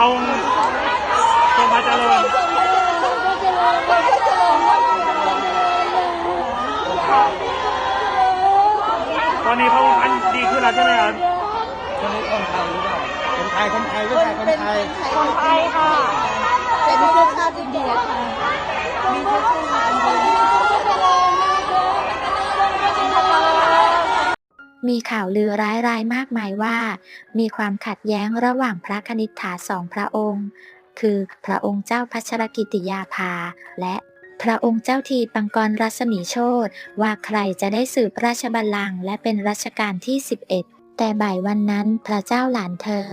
ทงทงพระเจริญตอนนี้พระองค์ท่านดีขึ้นแล้วใช่ไหมครับคนไทยหรือเปล่าคนไทยคนไทยคนไทยคนไทยคนไทยค่ะเป็นเสื้อาจริง มีข่าวลือร้ายๆมากมายว่า มีความขัดแย้งระหว่างพระคณิษฐาสองพระองค์ คือพระองค์เจ้าพัชรกิติยาภา และพระองค์เจ้าทีปังกรรัศมีโชตว่าใครจะได้สืบราชบัลลังก์และเป็นรัชกาลที่ 11 แต่บ่ายวันนั้นพระเจ้าหลานเธอ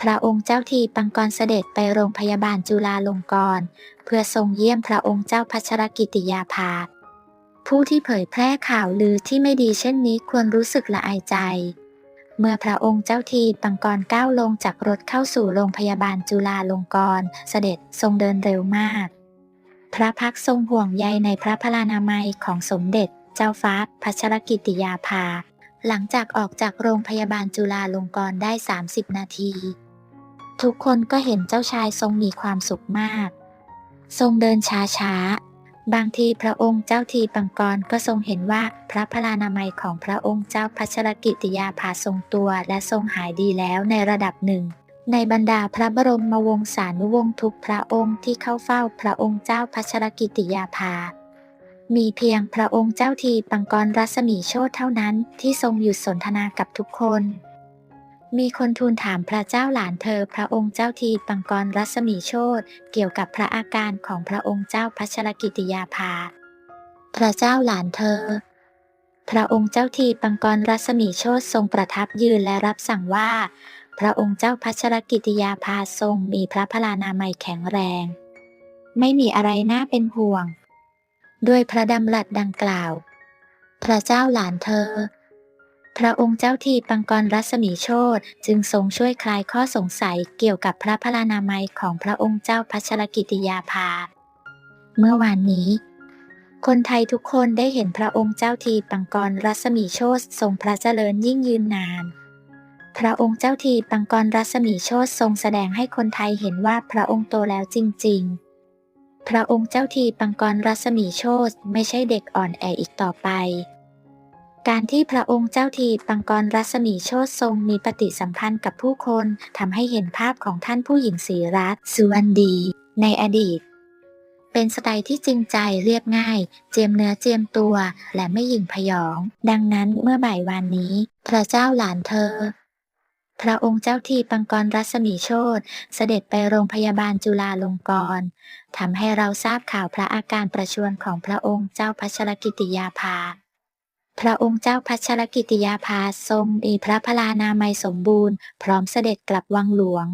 พระองค์เจ้าทีปังกรเสด็จไปโรงพยาบาลจุฬาลงกรณ์เพื่อทรงเยี่ยมพระองค์เจ้าพัชรกิติยาภา ผู้ที่เผยแพร่ข่าวลือที่ไม่ดีเช่นนี้ควรรู้สึกละอายใจ เมื่อพระองค์เจ้าทีปังกรก้าวลงจากรถเข้าสู่โรงพยาบาลจุฬาลงกรณ์เสด็จทรงเดินเร็วมาก พระพักทรงห่วงใยในพระพลานามัยของสมเด็จ เจ้าฟ้าพัชรกิติยาภา หลังจากออกจากโรงพยาบาลจุฬาลงกรณ์ได้ 30 นาที ทุกคนก็เห็นเจ้าชายทรงมีความสุขมาก ทรงเดินช้าๆ บางทีพระองค์เจ้าทีปังกรก็ทรงเห็นว่าพระพลานามัยของพระองค์เจ้าพัชรกิติยาภาทรงตัวและทรงหายดีแล้วในระดับหนึ่ง ในบรรดาพระบรมวงศานุวงศ์ทุกพระองค์ที่เข้าเฝ้าพระองค์เจ้าพัชรกิติยาภา มีเพียงพระองค์เจ้าทีปังกรรัศมีโชตเท่านั้นที่ทรงหยุดสนทนากับทุกคน มีคนทูลถามพระเจ้าหลานเธอพระองค์เจ้าทีปังกรรัศมีโชตเกี่ยวกับพระอาการของพระองค์เจ้าพัชรกิติยาภา พระเจ้าหลานเธอ พระองค์เจ้าทีปังกรรัศมีโชตทรงประทับยืนและรับสั่งว่า พระองค์เจ้าพัชรกิติยาภาทรงมีพระพลานามัยแข็งแรง ไม่มีอะไรน่าเป็นห่วง ด้วยพระดำรัสดังกล่าว พระเจ้าหลานเธอ พระองค์เจ้าทีปังกรรัศมีโชตจึงทรงช่วยคลายข้อสงสัยเกี่ยวกับพระพลานามัยของพระองค์เจ้าพัชรกิติยาภา เมื่อวานนี้ คนไทยทุกคนได้เห็นพระองค์เจ้าทีปังกรรัศมีโชตทรงพระเจริญยิ่งยืนนาน พระองค์เจ้าทีปังกรรัศมีโชตทรงแสดงให้คนไทยเห็นว่าพระองค์โตแล้วจริง ๆ พระองค์เจ้าทีปังกรรัศมีโชตไม่ใช่เด็กอ่อนแออีกต่อไป การที่พระองค์เจ้าทีปังกรรัศมีโชตทรงมีปฏิสัมพันธ์กับผู้คนทำให้เห็นภาพของท่านผู้หญิงศรีรัตน์สุวรรณดี ในอดีต เป็นสไตล์ที่จริงใจเรียบง่าย เจียมเนื้อเจียมตัว และไม่หยิ่งพยอง ดังนั้นเมื่อบ่ายวันนี้ พระเจ้าหลานเธอ พระองค์เจ้าทีปังกรรัศมีโชตเสด็จไปโรงพยาบาลจุฬาลงกรณ์ทำให้เราทราบข่าวพระอาการประชวรของพระองค์เจ้าพัชรกิติยาภา พระองค์เจ้าพัชรกิติยาภาทรงมีพระพลานามัยสมบูรณ์ พร้อมเสด็จกลับวังหลวง